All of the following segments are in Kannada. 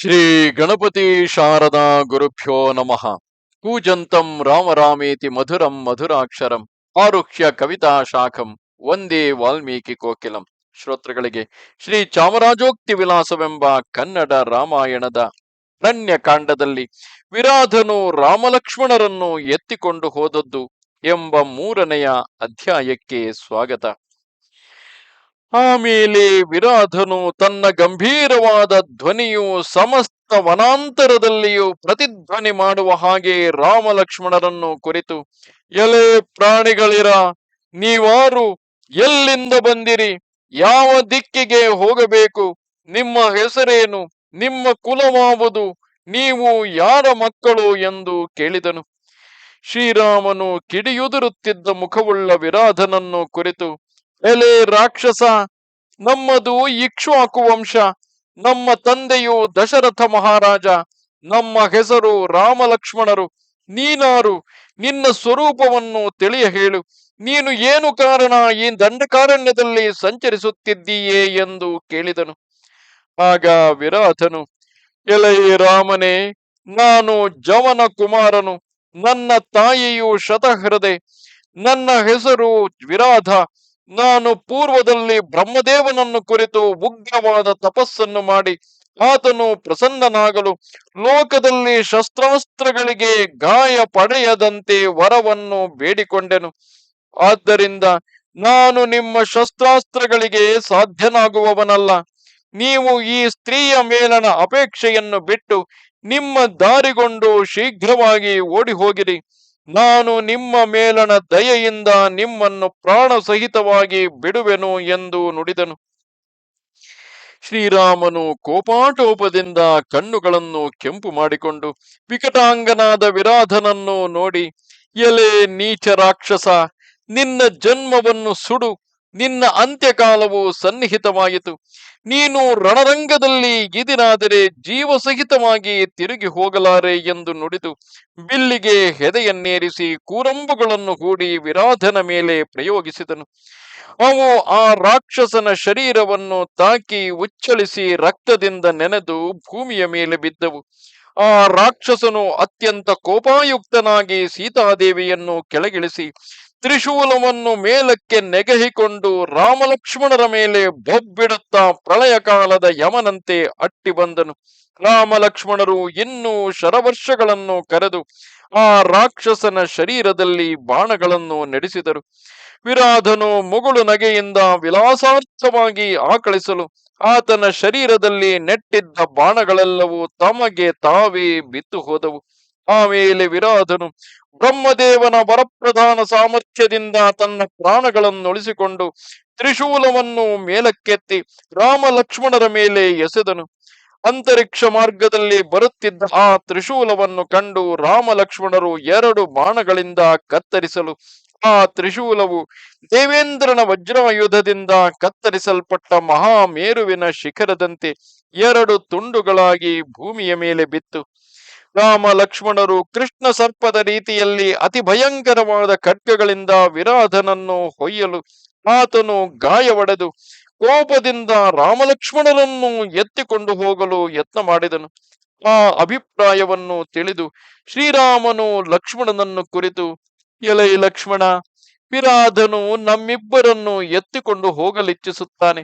ಶ್ರೀ ಗಣಪತಿ ಶಾರದಾ ಗುರುಭ್ಯೋ ನಮಃ. ಕೂಜಂತಂ ರಾಮರಾಮೇತಿ ಮಧುರಂ ಮಧುರಾಕ್ಷರಂ. ಆರುಹ್ಯ ಕವಿತಾ ಶಾಖಂ. ಒಂದೇ ವಾಲ್ಮೀಕಿ ಕೋಕಿಲಂ. ಶ್ರೋತೃಗಳಿಗೆ ಶ್ರೀ ಚಾಮರಾಜೋಕ್ತಿ ವಿಲಾಸವೆಂಬ ಕನ್ನಡ ರಾಮಾಯಣದ ಅರಣ್ಯ ಕಾಂಡದಲ್ಲಿ ವಿರಾಧನು ರಾಮಲಕ್ಷ್ಮಣರನ್ನು ಎತ್ತಿಕೊಂಡು ಹೋದದ್ದು ಎಂಬ ಮೂರನೆಯ ಅಧ್ಯಾಯಕ್ಕೆ ಸ್ವಾಗತ. ಆಮೇಲೆ ವಿರಾಧನು ತನ್ನ ಗಂಭೀರವಾದ ಧ್ವನಿಯು ಸಮಸ್ತ ವನಾಂತರದಲ್ಲಿಯೂ ಪ್ರತಿಧ್ವನಿ ಮಾಡುವ ಹಾಗೆ ರಾಮಲಕ್ಷ್ಮಣರನ್ನು ಕುರಿತು, ಎಲೆ ಪ್ರಾಣಿಗಳಿರ, ನೀವಾರು ಎಲ್ಲಿಂದ ಬಂದಿರಿ? ಯಾವ ದಿಕ್ಕಿಗೆ ಹೋಗಬೇಕು? ನಿಮ್ಮ ಹೆಸರೇನು? ನಿಮ್ಮ ಕುಲವಾವುದು? ನೀವು ಯಾರ ಮಕ್ಕಳು? ಎಂದು ಕೇಳಿದನು. ಶ್ರೀರಾಮನು ಕಿಡಿಯುದುರುತ್ತಿದ್ದ ಮುಖವುಳ್ಳ ವಿರಾಧನನ್ನು ಕುರಿತು ಎಲೆ ರಾಕ್ಷಸ, ನಮ್ಮದು ಇಕ್ಷ್ವಾಕು ವಂಶ, ನಮ್ಮ ತಂದೆಯು ದಶರಥ ಮಹಾರಾಜ, ನಮ್ಮ ಹೆಸರು ರಾಮಲಕ್ಷ್ಮಣರು. ನೀನಾರು, ನಿನ್ನ ಸ್ವರೂಪವನ್ನು ತಿಳಿಯ ಹೇಳು ನೀನು ಏನು ಕಾರಣ ಈ ದಂಡಕಾರಣ್ಯದಲ್ಲಿ ಸಂಚರಿಸುತ್ತಿದ್ದೀಯೇ ಎಂದು ಕೇಳಿದನು. ಆಗ ವಿರಾಧನು ಎಲೈ ರಾಮನೇ, ನಾನು ಜವನ ಕುಮಾರನು. ನನ್ನ ತಾಯಿಯು ಶತಹೃದೆ ನನ್ನ ಹೆಸರು ವಿರಾಧ. ನಾನು ಪೂರ್ವದಲ್ಲಿ ಬ್ರಹ್ಮದೇವನನ್ನು ಕುರಿತು ಉಗ್ರವಾದ ತಪಸ್ಸನ್ನು ಮಾಡಿ ಆತನು ಪ್ರಸನ್ನನಾಗಲು ಲೋಕದಲ್ಲಿ ಶಸ್ತ್ರಾಸ್ತ್ರಗಳಿಗೆ ಗಾಯ ಪಡೆಯದಂತೆ ವರವನ್ನು ಬೇಡಿಕೊಂಡೆನು. ಆದ್ದರಿಂದ ನಾನು ನಿಮ್ಮ ಶಸ್ತ್ರಾಸ್ತ್ರಗಳಿಗೆ ಸಾಧ್ಯನಾಗುವವನಲ್ಲ. ನೀವು ಈ ಸ್ತ್ರೀಯ ಮೇಲನ ಅಪೇಕ್ಷೆಯನ್ನು ಬಿಟ್ಟು ನಿಮ್ಮ ದಾರಿಗೊಂಡು ಶೀಘ್ರವಾಗಿ ಓಡಿ ಹೋಗಿರಿ ನಾನು ನಿಮ್ಮ ಮೇಲನ ದಯೆಯಿಂದ ನಿಮ್ಮನ್ನು ಪ್ರಾಣ ಸಹಿತವಾಗಿ ಬಿಡುವೆನು ಎಂದು ನುಡಿದನು. ಶ್ರೀರಾಮನು ಕೋಪಾಟೋಪದಿಂದ ಕಣ್ಣುಗಳನ್ನು ಕೆಂಪು ಮಾಡಿಕೊಂಡು ವಿಕಟಾಂಗನಾದ ವಿರಾಧನನ್ನು ನೋಡಿ, ಎಲೆ ನೀಚ ರಾಕ್ಷಸ, ನಿನ್ನ ಜನ್ಮವನ್ನು ಸುಡು ನಿನ್ನ ಅಂತ್ಯಕಾಲವು ಸನ್ನಿಹಿತವಾಯಿತು. ನೀನು ರಣರಂಗದಲ್ಲಿ ಇದಿರಾದರೆ ಜೀವಸಹಿತವಾಗಿ ತಿರುಗಿ ಹೋಗಲಾರೆ ಎಂದು ನುಡಿದು ಬಿಲ್ಲಿಗೆ ಹೆದೆಯನ್ನೇರಿಸಿ ಕೂರಂಬುಗಳನ್ನು ಹೂಡಿ ವಿರಾಧನ ಮೇಲೆ ಪ್ರಯೋಗಿಸಿದನು. ಅವು ಆ ರಾಕ್ಷಸನ ಶರೀರವನ್ನು ತಾಕಿ ಉಚ್ಚಳಿಸಿ ರಕ್ತದಿಂದ ನೆನೆದು ಭೂಮಿಯ ಮೇಲೆ ಬಿದ್ದವು. ಆ ರಾಕ್ಷಸನು ಅತ್ಯಂತ ಕೋಪಾಯುಕ್ತನಾಗಿ ಸೀತಾದೇವಿಯನ್ನು ಕೆಳಗಿಳಿಸಿ ತ್ರಿಶೂಲವನ್ನು ಮೇಲಕ್ಕೆ ನೆಗೆಹಿಕೊಂಡು ರಾಮಲಕ್ಷ್ಮಣರ ಮೇಲೆ ಬೊಬ್ಬಿಡುತ್ತಾ ಪ್ರಳಯ ಕಾಲದ ಯಮನಂತೆ ಅಟ್ಟಿ ಬಂದನು. ರಾಮಲಕ್ಷ್ಮಣರು ಇನ್ನೂ ಶರವರ್ಷಗಳನ್ನು ಕರೆದು ಆ ರಾಕ್ಷಸನ ಶರೀರದಲ್ಲಿ ಬಾಣಗಳನ್ನು ನಡೆಸಿದರು. ವಿರಾಧನು ಮುಗುಳು ನಗೆಯಿಂದ ವಿಲಾಸಾರ್ಥವಾಗಿ ಆಕಳಿಸಲು ಆತನ ಶರೀರದಲ್ಲಿ ನೆಟ್ಟಿದ್ದ ಬಾಣಗಳೆಲ್ಲವೂ ತಮಗೆ ತಾವೇ ಬಿತ್ತು ಹೋದವು. ಆಮೇಲೆ ವಿರಾಧನು ಬ್ರಹ್ಮದೇವನ ವರಪ್ರಧಾನ ಸಾಮರ್ಥ್ಯದಿಂದ ತನ್ನ ಪ್ರಾಣಗಳನ್ನು ಉಳಿಸಿಕೊಂಡು ತ್ರಿಶೂಲವನ್ನು ಮೇಲಕ್ಕೆತ್ತಿ ರಾಮ ಲಕ್ಷ್ಮಣರ ಮೇಲೆ ಎಸೆದನು. ಅಂತರಿಕ್ಷ ಮಾರ್ಗದಲ್ಲಿ ಬರುತ್ತಿದ್ದ ಆ ತ್ರಿಶೂಲವನ್ನು ಕಂಡು ರಾಮ ಲಕ್ಷ್ಮಣರು ಎರಡು ಬಾಣಗಳಿಂದ ಕತ್ತರಿಸಲು, ಆ ತ್ರಿಶೂಲವು ದೇವೇಂದ್ರನ ವಜ್ರಾಯುಧದಿಂದ ಕತ್ತರಿಸಲ್ಪಟ್ಟ ಮಹಾಮೇರುವಿನ ಶಿಖರದಂತೆ ಎರಡು ತುಂಡುಗಳಾಗಿ ಭೂಮಿಯ ಮೇಲೆ ಬಿತ್ತು. ರಾಮ ಲಕ್ಷ್ಮಣರು ಕೃಷ್ಣ ಸರ್ಪದ ರೀತಿಯಲ್ಲಿ ಅತಿ ಭಯಂಕರವಾದ ಖಡ್ಗಗಳಿಂದ ವಿರಾಧನನ್ನು ಹೊಯ್ಯಲು ಆತನು ಗಾಯವಡೆದು ಕೋಪದಿಂದ ರಾಮಲಕ್ಷ್ಮಣರನ್ನು ಎತ್ತಿಕೊಂಡು ಹೋಗಲು ಯತ್ನ ಮಾಡಿದನು. ಆ ಅಭಿಪ್ರಾಯವನ್ನು ತಿಳಿದು ಶ್ರೀರಾಮನು ಲಕ್ಷ್ಮಣನನ್ನು ಕುರಿತು, ಎಲೈ ಲಕ್ಷ್ಮಣ, ವಿರಾಧನು ನಮ್ಮಿಬ್ಬರನ್ನು ಎತ್ತಿಕೊಂಡು ಹೋಗಲಿಚ್ಛಿಸುತ್ತಾನೆ.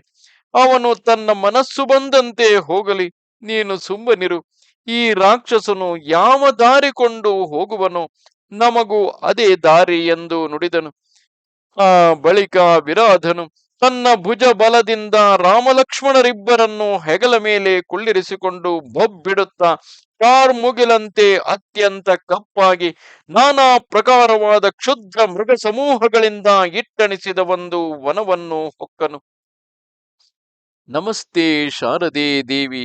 ಅವನು ತನ್ನ ಮನಸ್ಸು ಬಂದಂತೆ ಹೋಗಲಿ, ನೀನು ಸುಮ್ಮನಿರು. ಈ ರಾಕ್ಷಸನು ಯಾವ ದಾರಿ ಕೊಂಡು ಹೋಗುವನು? ನಮಗೂ ಅದೇ ದಾರಿ ಎಂದು ನುಡಿದನು. ಆ ಬಳಿಕ ವಿರಾಧನು ತನ್ನ ಭುಜ ಬಲದಿಂದ ರಾಮಲಕ್ಷ್ಮಣರಿಬ್ಬರನ್ನು ಹೆಗಲ ಮೇಲೆ ಕುಳ್ಳಿರಿಸಿಕೊಂಡು ಬೊಬ್ಬಿಡುತ್ತಾ ಕಾರ್ಮುಗಿಲಂತೆ ಅತ್ಯಂತ ಕಪ್ಪಾಗಿ ನಾನಾ ಪ್ರಕಾರವಾದ ಕ್ಷುದ್ರ ಮೃಗ ಸಮೂಹಗಳಿಂದ ಇಟ್ಟಣಿಸಿದ ಒಂದು ವನವನ್ನು ಹೊಕ್ಕನು. ನಮಸ್ತೆ ಶಾರದೆ ದೇವಿ.